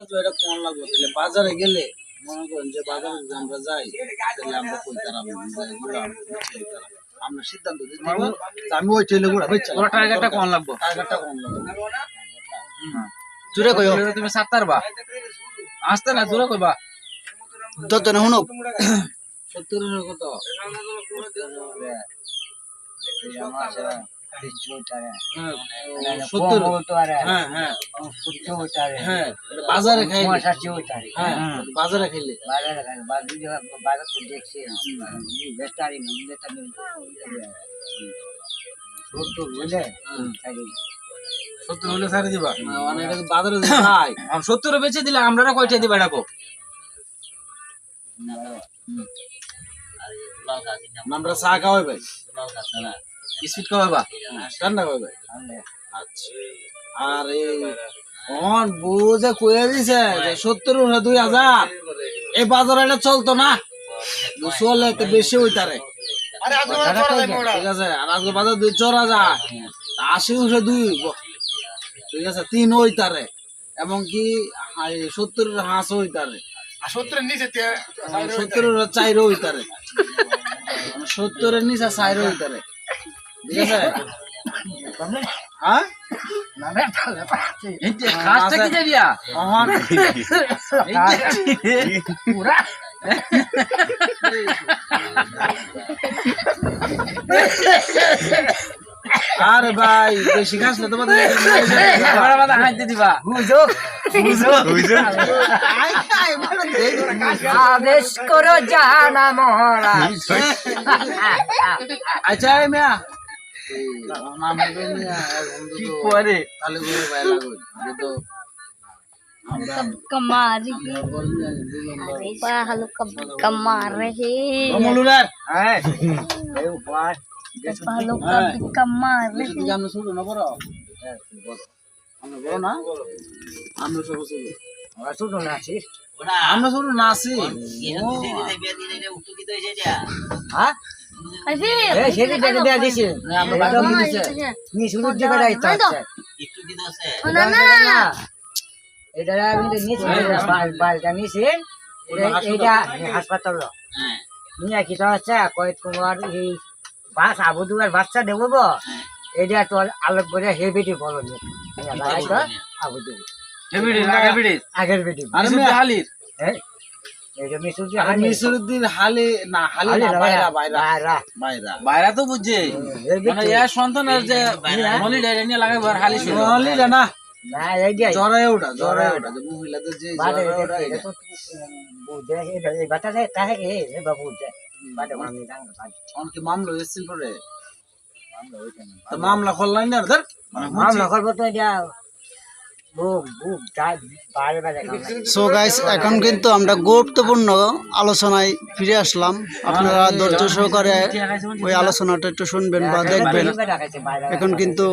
তো এটা লাগবে? তাহলে বাজারে গেলে মনে করেন যে বাজারে যদি আমরা যাই তাহলে আমরা কই তারা আমরা সিদ্ধান্ত দিতে আমি ওই ছেলে গুড়া বেচা ওরা টার্গেটটা কোন লাগবো? টার্গেটটা কম লাগবে? জোরে কইও। তুমি সাত পারবা আসতে না জোরে কইবা। যত না শুনুক। সত্তর হাজার কত? হ্যাঁ, সত্তর হ্যাঁ হ্যাঁ। বাজারে সত্তর ছাড়ে দিবা। মানে বাজারে খাই সত্তর বেচে দিলে আমরা কয়টা দিবা ডাকো আমরা চা খাওয়াই ভাই। স্পিড খাওয়াবা? ঠান্ডা ভাই আচ্ছা। আর এই অন বুঝে কয়ে দিছে যে সত্তর উঠে দুই হাজার। এই বাজারে এটা চলতো না। চলে তো বেশি হইতারে। ঠিক আছে? আর আজকে বাজার দুই চোর হাজার। আশি উঠে দুই। ঠিক আছে? তিন হইতারে। এবং কি সত্তরের হাঁস হইতারে। সত্তরের চাইর হইতারে। সত্তরের নিচে চাইর হইতারে। আরে ভাই বেশি খাস না তোমাদের হাইতে দিবা আদেশ করো জানা মহারা আচ্ছা মিয়া কি করে তাহলে করে ভাই লাগবে আমি তো আমরা कमारी বললেন দুই নম্বর बाहल कब कमार रहे কমলুরার बाहलों का भी कमार रहे বেশি কি আমরা শুরু না বড় আমরা বড় না আমরা সব শুরু আমরা শুরু না আছি अरे সেটি দেখে দেয়া দিছে আমরা বাকি দিছে নি শুরুর দিকে দাইতে আছে ना হাসপাতাল। নিয়ে কি হচ্ছে কয়েক তোমার এই বাস আবু দুয়ার বাচ্চা দেবো গো। এটা তো আলোক করে হে বেটি বলো আবু আগের বেটি। মিসরুদ্দিন হালি না হালি না বাইরা বাইরা। বাইরা। বাইরা। বাইরা। তো বুঝছে। মানে এর সন্তানের যে নলি ডাইরে নিয়ে লাগাই বার হালি ছিল হালি না না এই যে জ্বরে ওটা জ্বরে ওটা যে মহিলাদের যে বাদে ওটা এটা। তো বুঝে এই বাচ্চাটা কাহে কে হে বাবু বুঝে বাদে আমি জানি অনকে মামলা এসেছিল পরে? তো মামলা করলাই না ধর। মামলা করব তো এটা সো গাইস এখন কিন্তু আমরা গুরুত্বপূর্ণ আলোচনায় ফিরে আসলাম। আপনারা ধৈর্য সহকারে ওই আলোচনাটা একটু শুনবেন বা দেখবেন। এখন কিন্তু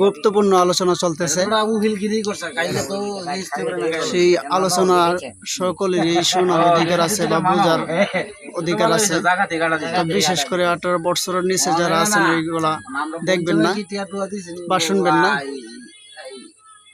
গুরুত্বপূর্ণ আলোচনা চলতেছে। সেই আলোচনার সকলেরই শোনার অধিকার আছে বা বোঝার অধিকার আছে। বিশেষ করে আঠারো বছরের নিচে যারা আছেন ওইগুলা দেখবেন না বা শুনবেন না।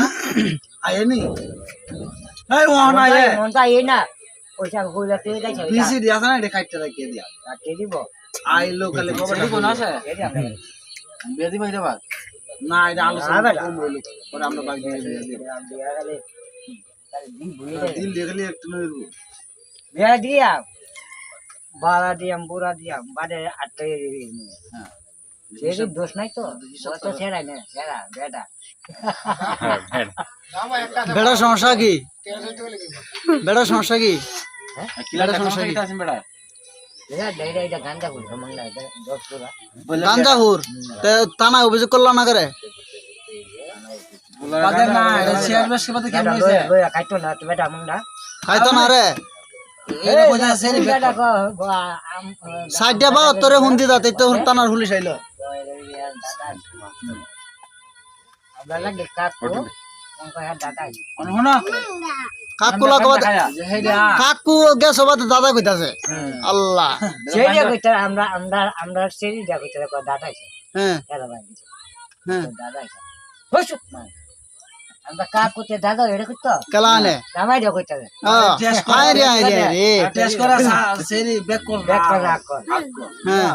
না? মন এটা আলোচনা পরে আমরা যায়। দিল দেখলি একটু দিয়া। বালা দিয়াম বুড়া দিয়াম বাদে আটটা হ্যাঁ। সে দোষ নাই তো? তো ছেড়াই না ছেড়া বেটা। বেড়া সমস্যা কি? বেড়া সমস্যা কি? কিলাটা সমস্যা কি? আছে বেড়া এটা ডাইরা এটা গান্দা করি মঙ্গলা দশ পুরা গাঞ্জাহুর তা না অভিযোগ করলাম না করে খাইতো না রে? বা তোরে হুন্দি দাতে তো টানার হুলিশ আইলো। কাকু হ্যাঁ শুনো কাকু কাকু গেছ দাদা কইতাছে। আল্লাহ। সেই দিয়া কইতে আমরা আমরা আমরা সেই দিয়া দাদা হ্যাঁ। এরা ভাই হ্যাঁ। দাদা হইছো আমরা কাকুতে দাদা এটা কইতো? কেলা আনে? জামাই দিয়া কইতে টেস্ট করা সেরি বেক কর ব্যাক কর। হ্যাঁ।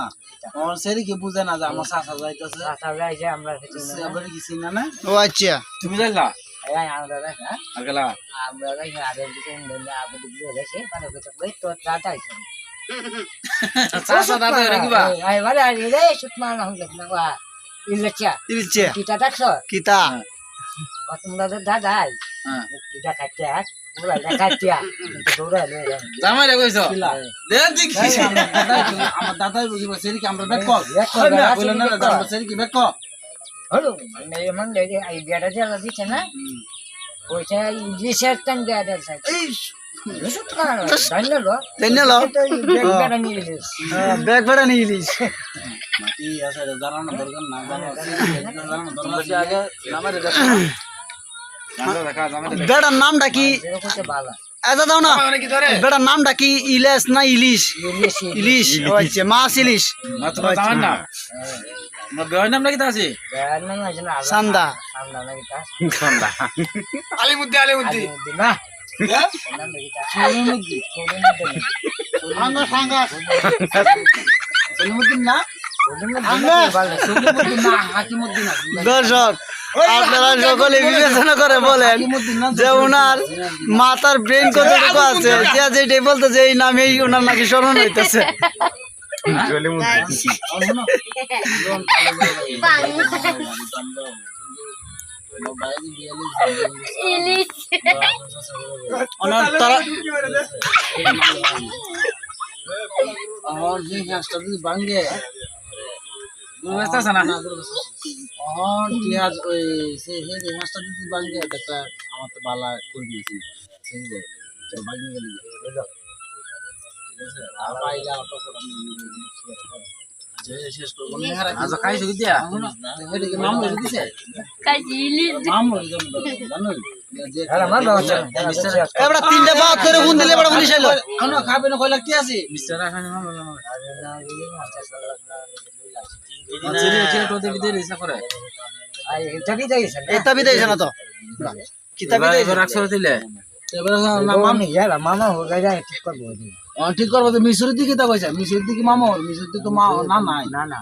ওর সেরি কি বুঝে না যে আমার শাসা যাইতাছে? রাস্তা যাইছে আমরা কিছু সে আবার কি চিনা না? ও আচ্ছা। তুমি যাইলা? এই আমরা দেখা আর গেলা? আমরা দেখা আরে দিকে নিয়ে আবু দিকে গেছে মানে কইতে কই তো দাদা চাচা দেখছ? কিতা? তোমরা তো দাদা হ্যাঁ? আমার দাদাই বুঝিব সেরি আমরা বেক কর। কর, বেক কর, হলো মানে আইডিয়াটা যে দিচ্ছে না ওইটা ইংলিশের টান আছে রে জানানো দরকার না জানানো দরকার বলছি আগে জামাই রে দেখো জামাই দেখা। জামাই রে বেড়ার নামটা কি? এটা দাও না। মানে বেড়ার নামটা কি? ইলিশ না ইলিশ? ইলিশ আচ্ছা মাছ ইলিশ। সান্দা। আলিমুদ্দি না। আছে দর্শক আপনারা সকলে বিবেচনা করে বলেন যে ওনার মাথার ব্রেন কতটুকু আছে? যে যেটাই বলতে যে এই নামেই ওনার নাকি স্মরণ হইতেছে। ওনার আমার যে ভাঙ্গে না অহন টিয়াজ ওই সে হে যে যদি ভাঙ্গে এটা আমার তো বালা করে নিয়েছি সেই যে তো ভাঙ্গে গেলি ঠিক আছে? আর পাইলা অত করে আমি যে শেষ করব। না হারা আজ খাইছো কি দিয়া? এটা কি নাম বলে দিছে? কাজি ইলিশ নাম বলে জানো যে আমার বাবা এবার তিনটা বাদ ধরে ফোন দিলে এবার পুলিশ এলো। খাবে না কইলা কি আছে? মিস্টার ঠিক করব অ, ঠিক তো মিশরের দিকে তা কইছে মিশরের দিকে মামা ওর মিশরের দিকে মা না নাই? না না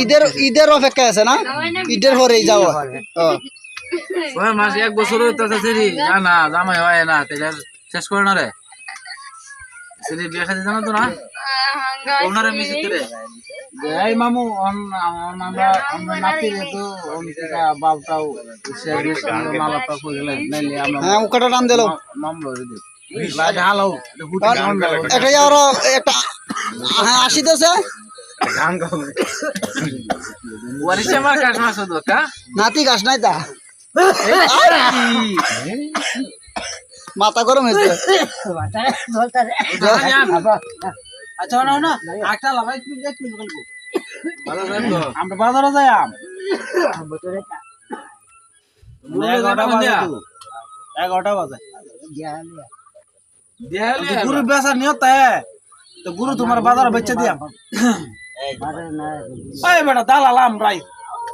ঈদের ঈদের অপেক্ষা আছে না? ঈদের পরেই যাও মাস এক বছর না জানা জামাই হয় না শেষ করে না রে? সেরি বিয়ে খাতে জানো তো না? ওনারে মিশিতে রে এই মামু অন অন আমরা আমরা নাতি তো অন থেকে বাবটাও সে বেশ কই গেলে নাইলে আমরা হ্যাঁ উকাটা টান দিল। মামলো রে হালাও একটা আরও একটা হ্যাঁ আসিতেছে নাতি গাছ নাই তা। মাথা গরম হয়েছে। বলতা আচ্ছা না না একটা লাগাই কি দেখ কি বলব। ভালো থাকো। আমরা বাজারে যাই আম। এগারোটা বাজে। তো। এগারোটা বাজে। দেখালে গুরু বেচা নিও তে। তো গুরু তোমার বাজার বেচে দিয়াম। এই বেটা দালাল আমরাই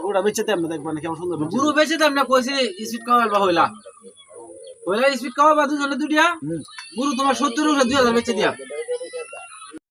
ওটা বেচে দিয়াম দেখবা না কেমন সুন্দর গুরু বেশি দাম না কইছে স্পিড কাওয়াল বা হইলা। হইলা স্পিড বাদু দুজনে দুটিয়া গুরু তোমার সত্তর দুই হাজার বেচে দিয়া।